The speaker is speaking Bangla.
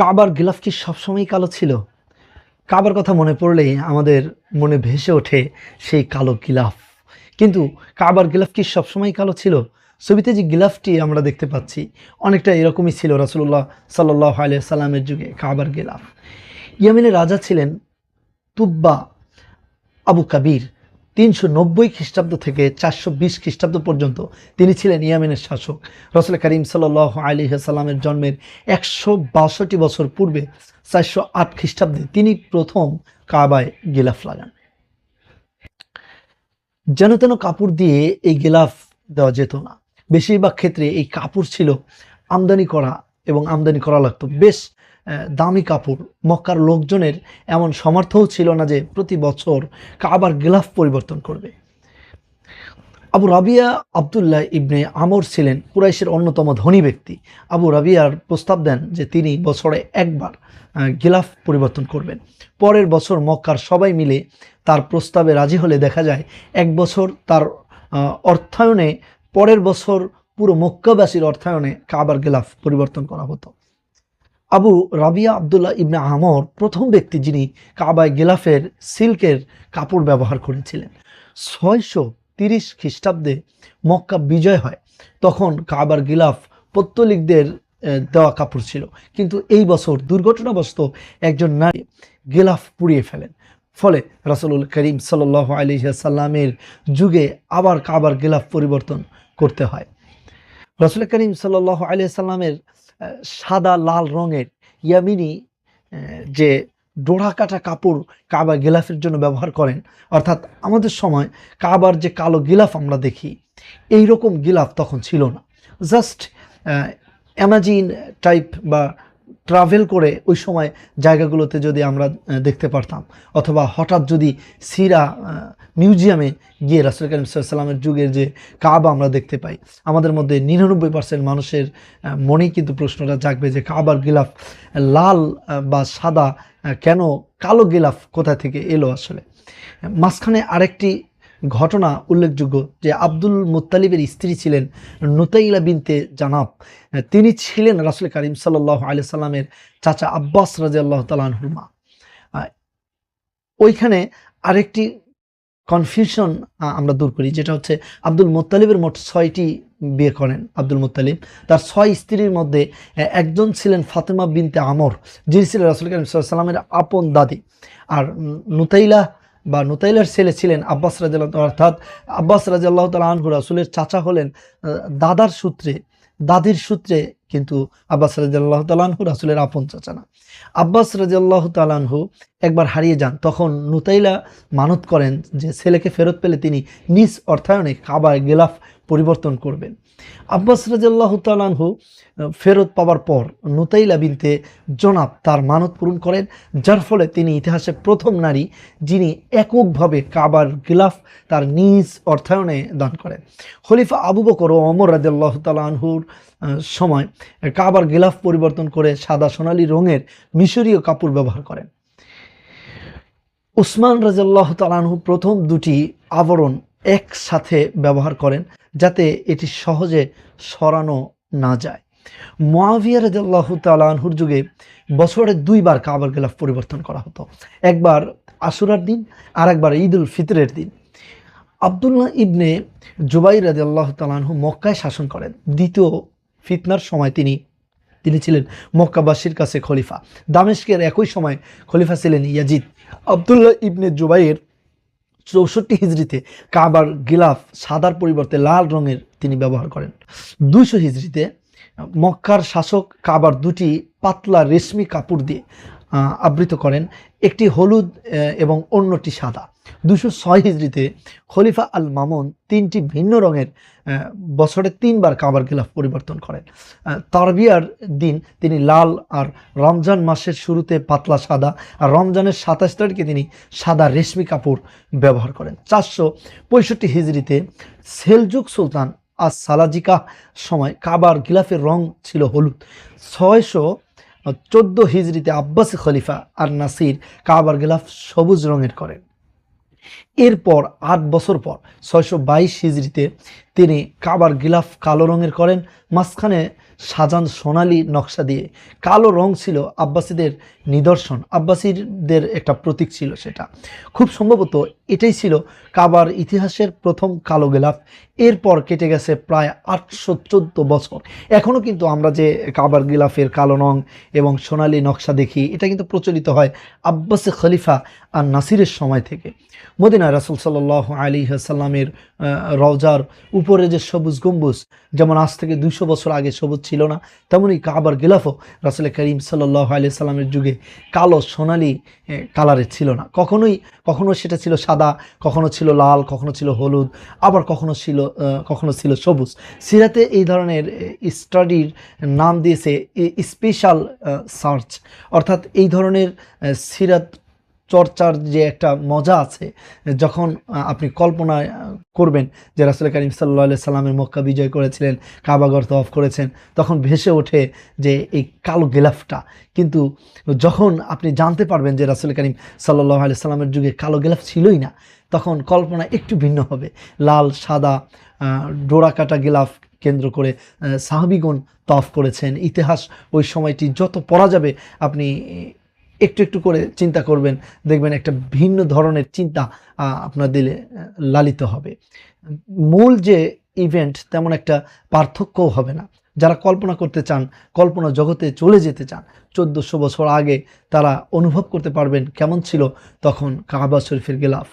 কাবার গিলাফ কি সবসময় কালো ছিল? কাবার কথা মনে পড়লেই আমাদের মনে ভেসে ওঠে সেই কালো গিলাফ। কিন্তু কাবার গিলাফ কি সবসময় কালো ছিল? ছবিতে যে গিলাফটি আমরা দেখতে পাচ্ছি, অনেকটা এরকমই ছিল রাসুল্লাহ সাল্লাহ আলিয়া সাল্লামের যুগে কাবার গিলাফ। ইয়ামিনের রাজা ছিলেন তুব্বা আবু কাবির। তিনশো নব্বই খ্রিস্টাব্দ থেকে চারশো বিশ খ্রিস্টাব্দ পর্যন্ত তিনি ছিলেন ইয়ামেনের শাসক। রসুল করিম সাল আলী সাল্লামের জন্মের একশো বাষট্টি বছর পূর্বে চারশো আট খ্রিস্টাব্দে তিনি প্রথম কাবায় গিলাফ লাগান। যেন তেন কাপড় দিয়ে এই গিলাফ দেওয়া যেত না। বেশিরভাগ ক্ষেত্রে এই কাপড় ছিল আমদানি করা এবং আমদানি করা লাগতো। বেশ দামি কাপড়। মক্কার লোকজনের এমন সমর্থও ছিল না যে প্রতি বছর কাবার গিলাফ পরিবর্তন করবে। আবু রাবিয়া আবদুল্লাহ ইবনে আমর ছিলেন কুরাইশের অন্যতম ধনী ব্যক্তি। আবু রাবিয়ার প্রস্তাব দেন যে তিনি বছরে একবার গিলাফ পরিবর্তন করবেন। পরের বছর মক্কার সবাই মিলে তার প্রস্তাবে রাজি হলে দেখা যায় এক বছর তার অর্থায়নে, পরের বছর পুরো মক্কাবাসীর অর্থায়নে কাবার গিলাফ পরিবর্তন করা হতো। আবু রাবিয়া আবদুল্লাহ ইবনে আমর প্রথম ব্যক্তি যিনি কাবায় গেলাফের সিল্কের কাপড় ব্যবহার করেছিলেন। ছয়শো তিরিশ খ্রিস্টাব্দে মক্কা বিজয় হয়, তখন কাবার গিলাফ পত্তলিকদের দেওয়া কাপড় ছিল। কিন্তু এই বছর দুর্ঘটনাবশত একজন নারী গিলাফ পুড়িয়ে ফেলেন। ফলে রাসুল করিম সাল আলী সাল্লামের যুগে আবার কাবার গিলাফ পরিবর্তন করতে হয়। রাসুল করিম সাল আলী সাল্লামের সাদা, লাল রঙের ইয়ামিনি যে ডোড়া কাটা কাপড় কাবা গিলাফের জন্য ব্যবহার করেন, অর্থাৎ আমাদের সময় কাবার যে কালো গিলাফ আমরা দেখি এই রকম গিলাফ তখন ছিল না। জাস্ট অ্যামাজিন টাইপ বা ট্রাভেল করে ওই সময় জায়গাগুলোতে যদি আমরা দেখতে পারতাম। অথবা হঠাৎ যদি সিরা মিউজিয়ামে গিয়ে রাসুল করিম সাল্লামের যুগের যে কাবা আমরা দেখতে পাই, আমাদের মধ্যে নিরানব্বই পার্সেন্ট মানুষের মনেই কিন্তু প্রশ্নটা জাগবে যে কাবার গিলাফ লাল বা সাদা কেন কালো গিলাফ কোথা থেকে এলো আসলে? মাঝখানে আরেকটি ঘটনা উল্লেখযোগ্য যে আব্দুল মুত্তালিবের স্ত্রী ছিলেন নুতাইলা বিনতে জানাব। তিনি ছিলেন রাসুল করিম সাল্লাহ আলি সাল্লামের চাচা আব্বাস রাজি আল্লাহ তালাহুর ওইখানে আরেকটি কনফিউশন আমরা দূর করি, যেটা হচ্ছে আব্দুল মুত্তালিবের মোট ছয়টি বিয়ে করেন আব্দুল মুত্তালিব। তার ছয় স্ত্রীর মধ্যে একজন ছিলেন ফাতেমা বিনতে আমর, যিনি ছিলেন রাসুল করিম সাল্লামের আপন দাদি। আর নুতাইলা বা নুতাইলের ছেলে ছিলেন আব্বাস রাজাল্লাহ অর্থাৎ আব্বাস রাজাল্লাহ তালা আনহু রাসুলের চাচা হলেন দাদার সূত্রে, দাদির সূত্রে কিন্তু আব্বাস রাজিয়াল্লাহ তালানহু রাসুলের আপন চাচা না। আব্বাস রাজিয়াল্লাহ তালানহু একবার হারিয়ে যান, তখন নুতাইলা মানত করেন যে ছেলেকে ফেরত পেলে তিনি নিজ অর্থায়নে খাবার গেলাফ পরিবর্তন করবেন। আব্বাস রাজিয়াল্লাহ তালানহু আহ, ফেরত পাওয়ার পর নুতাইলা বিনতে জনাব তার মানত পূরণ করেন যার ফলে তিনি ইতিহাসে প্রথম নারী যিনি এককভাবে কাবার গিলাফ তার নিজ অর্থায়নে দান করেন। খলিফা আবু বকর ও অমর রাজিয়াল্লাহ তালানহুর সময় কাবার গিলাফ পরিবর্তন করে সাদা সোনালী রঙের মিশরীয় কাপড় ব্যবহার করেন। উসমান রাজাল্লাহ তালানহু প্রথম দুটি আবরণ একসাথে ব্যবহার করেন যাতে এটি সহজে সরানো না যায়। মোয়াবিয়া রাজিয়াল্লাহ তালানহুর যুগে বছরে দুইবার কাবার গিলাফ পরিবর্তন করা হতো। একবার আশুরার দিন আর একবার ঈদ উল ফিতরের দিন। আবদুল্লাহ ইবনে জুবাই রাজি আল্লাহ তালানহু মক্কায় শাসন করেন। দ্বিতীয় ফিতনার সময় তিনি তিনি ছিলেন মক্কাবাসীর কাছে খলিফা। দামেস্কের একই সময় খলিফা ছিলেন ইয়াজিদ। আবদুল্লাহ ইবনে জুবাইয়ের চৌষট্টি হিজড়িতে কাবার গিলাফ সাদার পরিবর্তে লাল রঙের তিনি ব্যবহার করেন। দুইশো হিজড়িতে মক্কার শাসক কাবার দুটি পাতলা রেশমি কাপড় দিয়ে আবৃত করেন। একটি হলুদ এবং অন্যটি সাদা। দুশো ছয় হিজড়িতে খলিফা আল মামুন তিনটি ভিন্ন রঙের বছরে তিনবার কাবার গিলাফ পরিবর্তন করেন। তারবিয়ার দিন তিনি লাল আর রমজান মাসের শুরুতে পাতলা সাদা আর রমজানের সাতাশ তারিখে তিনি সাদা রেশমি কাপড় ব্যবহার করেন। চারশো পঁয়ষট্টি হিজড়িতে সেলজুক সুলতান আর সালাজিকা সময় কাবার গিলাফের রং ছিল হলুদ। ছয়শো চোদ্দ হিজড়িতে আব্বাসী খলিফা আর নাসির কাবার গেলাফ সবুজ রঙের করেন। এরপর আট বছর পর ছয়শো বাইশ হিজড়িতে তিনি কাবার গিলাফ কালো রঙের করেন, মাঝখানে সাজান সোনালি নকশা দিয়ে। কালো রং ছিল আব্বাসীদের নিদর্শন, আব্বাসীদের একটা প্রতীক ছিল সেটা। খুব সম্ভবত এটাই ছিল কাবার ইতিহাসের প্রথম কালো গেলাফ। এরপর কেটে গেছে প্রায় আটশো চোদ্দ বছর। এখনও কিন্তু আমরা যে কাবার গিলাফের কালো রং এবং সোনালি নকশা দেখি, এটা কিন্তু প্রচলিত হয় আব্বাসে খলিফা আর নাসিরের সময় থেকে। মদিনা রাসুল সাল্লাহ আলী সাল্লামের রওজার উপরে যে সবুজ গম্বুজ, যেমন আজ থেকে দুশো বছর আগে সবুজ ছিল না, তেমনই কাবার গিলাফও রাসুল করিম সাল্লাহ আলি সাল্লামের যুগে কালো সোনালি কালারের ছিল না। কখনোই, কখনো সেটা ছিল সাদা, কখনো ছিল লাল, কখনো ছিল হলুদ, আবার কখনো ছিল কখনো ছিল সবুজ। সিরাতে এই ধরনের স্টাডির নাম দিয়েছে স্পেশাল সার্চ অর্থাৎ এই ধরনের সিরাত চর্চার যে একটা মজা আছে, যখন আপনি কল্পনা করবেন যে রাসুল করিম সাল্লা সাল্লামের মক্কা বিজয় করেছিলেন কাবাগর তফ করেছেন, তখন ভেসে ওঠে যে এই কালো গেলাফটা। কিন্তু যখন আপনি জানতে পারবেন যে রাসুল করিম সাল্লাহ আলি সাল্লামের যুগে কালো গেলাফ ছিলই না, তখন কল্পনা একটু ভিন্ন হবে। লাল, সাদা ডোরা কাটা গেলাফ কেন্দ্র করে সাহাবিগণ তফ করেছেন। ইতিহাস ওই সময়টি যত পড়া যাবে, আপনি একটু একটু করে চিন্তা করবেন, দেখবেন একটা ভিন্ন ধরনের চিন্তা আপনার দিলে লালিত হবে। মূল যে ইভেন্ট তেমন একটা পার্থক্যও হবে না। যারা কল্পনা করতে চান, কল্পনা জগতে চলে যেতে চান, চোদ্দোশো বছর আগে তারা অনুভব করতে পারবেন কেমন ছিল, তখন কাবা শরীফের গেলাফ।